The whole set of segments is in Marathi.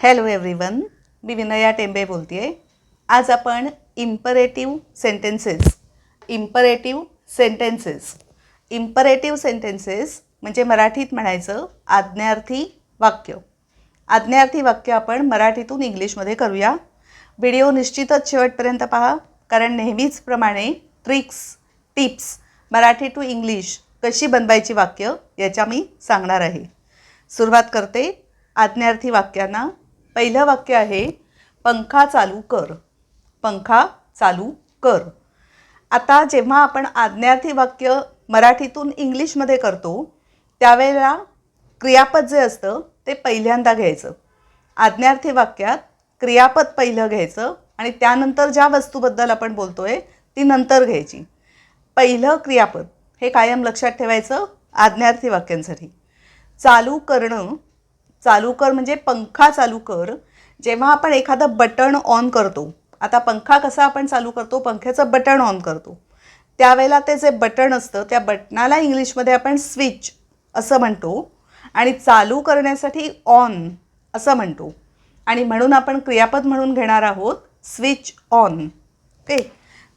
हॅलो एव्हरीवन मी विनया टेंबे बोलते आहे आज आपण imperative sentences imperative sentences imperative sentences म्हणजे मराठीत म्हणायचं आज्ञार्थी वाक्य. आज्ञार्थी वाक्य आपण मराठीतून इंग्लिशमध्ये करूया. व्हिडिओ निश्चितच शेवटपर्यंत पहा कारण नेहमीचप्रमाणे tricks tips Marathi to English कशी बनवायची वाक्य याच्या मी सांगणार आहे. सुरुवात करते आज्ञार्थी वाक्यांना. पहिलं वाक्य आहे पंखा चालू कर. पंखा चालू कर. आता जेव्हा आपण आज्ञार्थी वाक्य मराठीतून इंग्लिशमध्ये करतो त्यावेळेला क्रियापद जे असतं ते पहिल्यांदा घ्यायचं. आज्ञार्थी वाक्यात क्रियापद पहिलं घ्यायचं आणि त्यानंतर ज्या वस्तूबद्दल आपण बोलतो आहे ती नंतर घ्यायची. पहिलं क्रियापद हे कायम लक्षात ठेवायचं आज्ञार्थी वाक्यांसाठी. चालू करणं चालू कर म्हणजे पंखा चालू कर. जेव्हा आपण एखादं बटण ऑन करतो आता पंखा कसा आपण चालू करतो? पंख्याचं बटण ऑन करतो. त्यावेळेला ते जे बटण असतं त्या बटणाला इंग्लिशमध्ये आपण स्विच असं म्हणतो. आणि चालू करण्यासाठी ऑन असं म्हणतो. आणि म्हणून आपण क्रियापद म्हणून घेणार आहोत स्विच ऑन ओके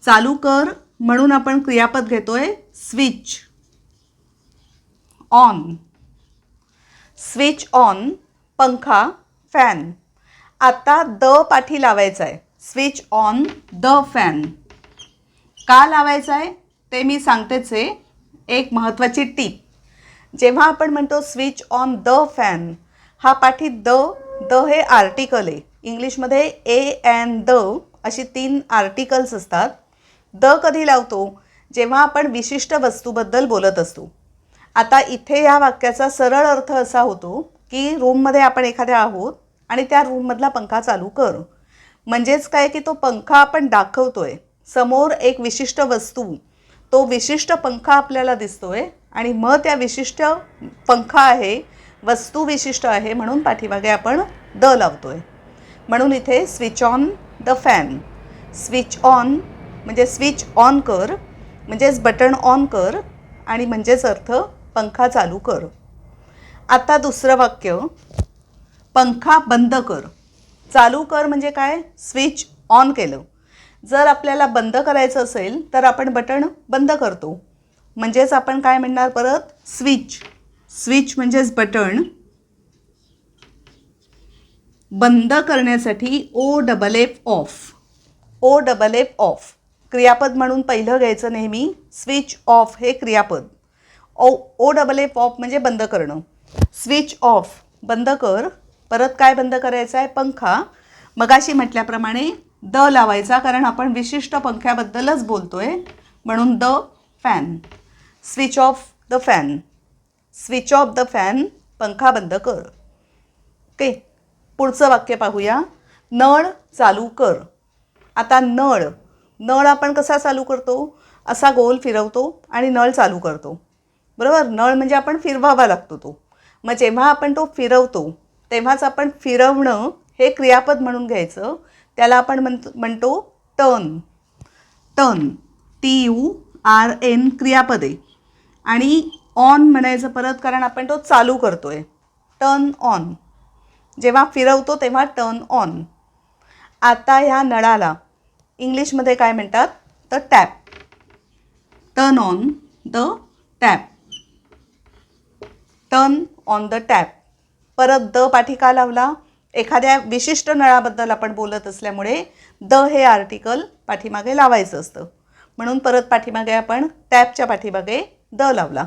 चालू कर म्हणून आपण क्रियापद घेतोय स्विच ऑन स्विच ऑन पंखा फॅन आता द पाठी लावायचा आहे स्विच ऑन द फॅन का लावायचं आहे ते मी सांगतेच आहे. एक महत्त्वाची टीप जेव्हा आपण म्हणतो स्विच ऑन द फॅन हा पाठी द द हे आर्टिकल आहे. इंग्लिशमध्ये ए अँड द अशी तीन आर्टिकल्स असतात. द कधी लावतो? जेव्हा आपण विशिष्ट वस्तूबद्दल बोलत असतो. आता इथे या वाक्याचा सरळ अर्थ असा होतो की रूममध्ये आपण एखाद्या आहोत आणि त्या रूममधला पंखा चालू कर. म्हणजेच काय की तो पंखा आपण दाखवतोय. समोर एक विशिष्ट वस्तू तो विशिष्ट पंखा आपल्याला दिसतोय आणि मग त्या विशिष्ट पंखा आहे वस्तू विशिष्ट आहे म्हणून पाठीमागे आपण द लावतोय. म्हणून इथे switch on the fan. Switch on म्हणजे स्विच ऑन कर म्हणजेच बटन ऑन कर आणि म्हणजेच अर्थ पंखा चालू कर. आता दुसरं वाक्य. पंखा बंद कर. चालू कर म्हणजे काय? स्विच ऑन केलं. जर आपल्याला बंद करायचं असेल तर आपण बटण बंद करतो. म्हणजेच आपण काय म्हणणार परत? स्विच. स्विच म्हणजेच बटण. बंद करण्यासाठी O double F off O double F off क्रियापद म्हणून पहिलं घ्यायचं नेहमी. स्विच ऑफ हे क्रियापद. O O double F off म्हणजे बंद करणं. Switch off. बंद कर. परत काय बंद करायचं आहे? पंखा. मगाशी म्हटल्याप्रमाणे द लावायचा कारण आपण विशिष्ट पंख्याबद्दलच बोलतो आहे म्हणून the fan. Switch off the fan. Switch off the fan. पंखा बंद कर. ओके? पुढचं वाक्य पाहूया. नळ चालू कर. आता नळ. नळ आपण कसा चालू करतो? असा गोल फिरवतो आणि नळ चालू करतो. बरोबर? नळ म्हणजे आपण फिरवावा लागतो तो. मग जेव्हा आपण तो फिरवतो तेव्हाच आपण फिरवणं हे क्रियापद म्हणून घ्यायचं. त्याला आपण म्हणतो म्हणतो turn. Turn. T U R N क्रियापदे. आणि ऑन म्हणायचं परत कारण आपण तो चालू करतो आहे टर्न ऑन. जेव्हा फिरवतो तेव्हा टर्न ऑन. आता ह्या नळाला इंग्लिशमध्ये काय म्हणतात? तर tap turn on the tap. Turn on the tap परत द पाठी का लावला? एखाद्या विशिष्ट नळाबद्दल आपण बोलत असल्यामुळे द हे आर्टिकल पाठीमागे लावायचं असतं. म्हणून परत पाठीमागे आपण टॅपच्या पाठीमागे द लावला.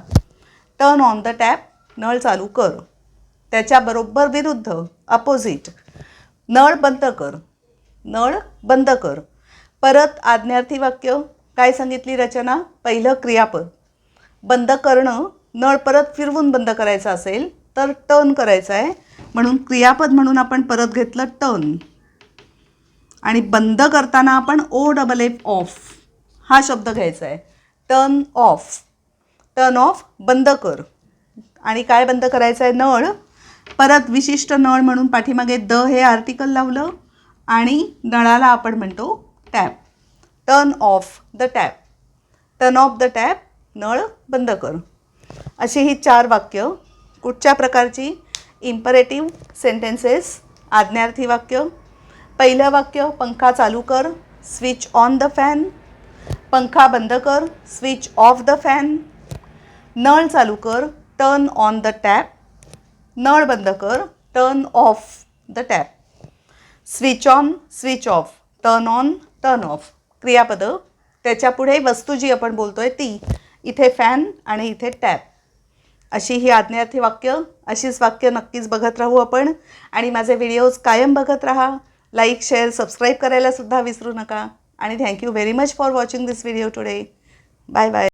टर्न ऑन द टॅप नळ चालू कर. त्याच्याबरोबर विरुद्ध अपोजिट नळ बंद कर. नळ बंद कर. परत आज्ञार्थी वाक्य काय सांगितली रचना? पहिलं क्रियापद. बंद करणं नळ परत फिरवून बंद करायचा असेल तर टर्न करायचं आहे. म्हणून क्रियापद म्हणून आपण परत घेतलं टर्न. आणि बंद करताना आपण ओ डबल एफ ऑफ हा शब्द घ्यायचा आहे. टर्न ऑफ टर्न ऑफ बंद कर. आणि काय बंद करायचं आहे? नळ. परत विशिष्ट नळ म्हणून पाठीमागे द हे आर्टिकल लावलं आणि नळाला आपण म्हणतो tap turn off the tap turn off the tap नळ बंद कर. अशी ही चार वाक्य कुठच्या प्रकारची? इम्परेटिव्ह सेंटेन्सेस आज्ञार्थी वाक्य. पहिलं वाक्य पंखा चालू कर स्विच ऑन द फॅन पंखा बंद कर स्विच ऑफ द फॅन नळ चालू कर टर्न ऑन द टॅप नळ बंद कर turn off the tap switch on switch off turn on turn off क्रियापदं. त्याच्यापुढे वस्तू जी आपण बोलतो आहे ती. इथे फॅन आणि इथे टॅप अशी ही आज्ञार्थी वाक्य अशीच वाक्य नक्कीच बघत राहू आपण. आणि माझे व्हिडिओज कायम बघत राहा. लाईक शेअर सबस्क्राईब करायला सुद्धा विसरू नका. आणि thank you very much for watching this video today bye bye